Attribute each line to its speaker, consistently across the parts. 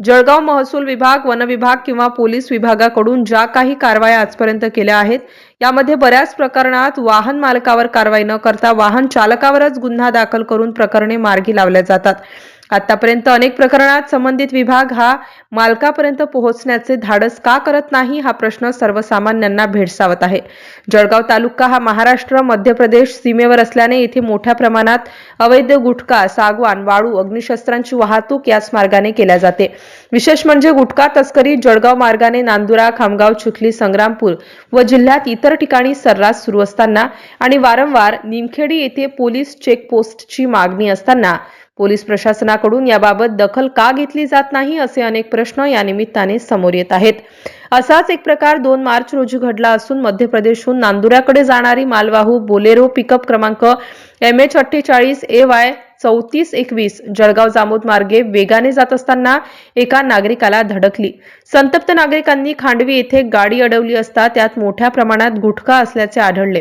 Speaker 1: जळगाव महसूल विभाग वन विभाग किंवा पोलीस विभागाकडून ज्या काही कारवाया आजपर्यंत केल्या आहेत यामध्ये बऱ्याच प्रकरणात वाहन मालकावर कारवाई न करता वाहन चालकावरच गुन्हा दाखल करून प्रकरणे मार्गी लावल्या जातात. आतापर्यंत अनेक प्रकरणात संबंधित विभाग हा मालकापर्यंत पोहोचण्याचे धाडस का करत नाही हा प्रश्न सर्वसामान्यांना भेडसावत आहे. जळगाव तालुका हा महाराष्ट्र मध्य प्रदेश सीमेवर असल्याने येथे मोठ्या प्रमाणात अवैध गुटखा सागवान वाळू अग्निशस्त्रांची वाहतूक याच मार्गाने केल्या जाते. विशेष म्हणजे गुटखा तस्करी जळगाव मार्गाने नांदुरा खामगाव चिखली संग्रामपूर व जिल्ह्यात इतर ठिकाणी सर्रास सुरू असताना आणि वारंवार निमखेडी येथे पोलीस चेकपोस्टची मागणी असताना पोलीस प्रशासनाकडून याबाबत दखल का घेतली जात नाही असे अनेक प्रश्न या निमित्ताने समोर येत आहेत. असाच एक प्रकार दोन मार्च रोजी घडला असून मध्य प्रदेशहून नांदुऱ्याकडे जाणारी मालवाहू बोलेरो पिकअप क्रमांक एम एच अठ्ठेचाळीस ए वाय चौतीस एकवीस जळगाव जामोद मार्गे वेगाने जात असताना एका नागरिकाला धडकली. संतप्त नागरिकांनी खांडवी येथे गाडी अडवली असता त्यात मोठ्या प्रमाणात गुटखा असल्याचे आढळले.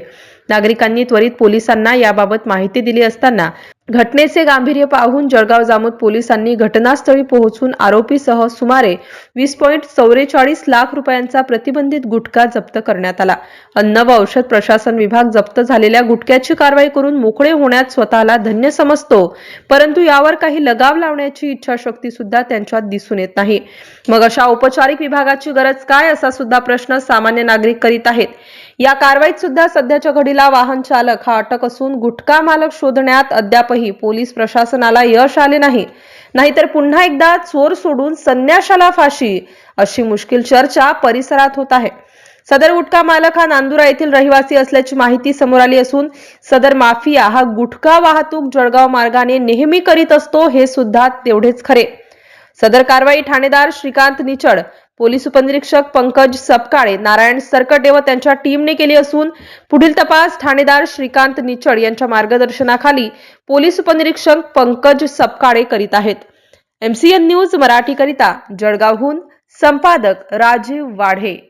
Speaker 1: नागरिकांनी त्वरित पोलिसांना याबाबत माहिती दिली असताना घटनेचे गांभीर्य पाहून जळगाव जामोद पोलिसांनी घटनास्थळी पोहोचून आरोपीसह सुमारे वीस पॉईंट चौवेचाळीस लाख रुपयांचा प्रतिबंधित गुटखा जप्त करण्यात आला. अन्न व औषध प्रशासन विभाग जप्त झालेल्या गुटख्याची कारवाई करून मोकळे होण्यात स्वतःला धन्य समजतो परंतु यावर काही लगाव लावण्याची इच्छाशक्ती सुद्धा त्यांच्यात दिसून येत नाही. मग अशा औपचारिक विभागाची गरज काय असा सुद्धा प्रश्न सामान्य नागरिक करीत आहेत. या कारवाईत सुद्धा सध्याच्या घडीला वाहन चालक हा अटक असून गुटखा मालक शोधण्यात अद्यापही पोलीस प्रशासनाला यश आले नाही. नाहीतर पुन्हा एकदा चोर सोडून संन्याशाला फाशी अशी मुश्किल चर्चा परिसरात होत आहे. सदर गुटखा मालक हा नांदुरा येथील रहिवासी असल्याची माहिती समोर आली असून सदर माफिया हा गुटखा वाहतूक जळगाव मार्गाने नेहमी करीत असतो हे सुद्धा तेवढेच खरे. सदर कारवाई ठाणेदार श्रीकांत निचड पोलीस उपनिरीक्षक पंकज सपकाळे नारायण सरकटे व त्यांच्या टीमने केली असून पुढील तपास ठाणेदार श्रीकांत निचड यांच्या मार्गदर्शनाखाली पोलीस उपनिरीक्षक पंकज सपकाळे करीत आहेत. एमसीएन न्यूज मराठीकरिता जळगावहून संपादक राजीव वाढे.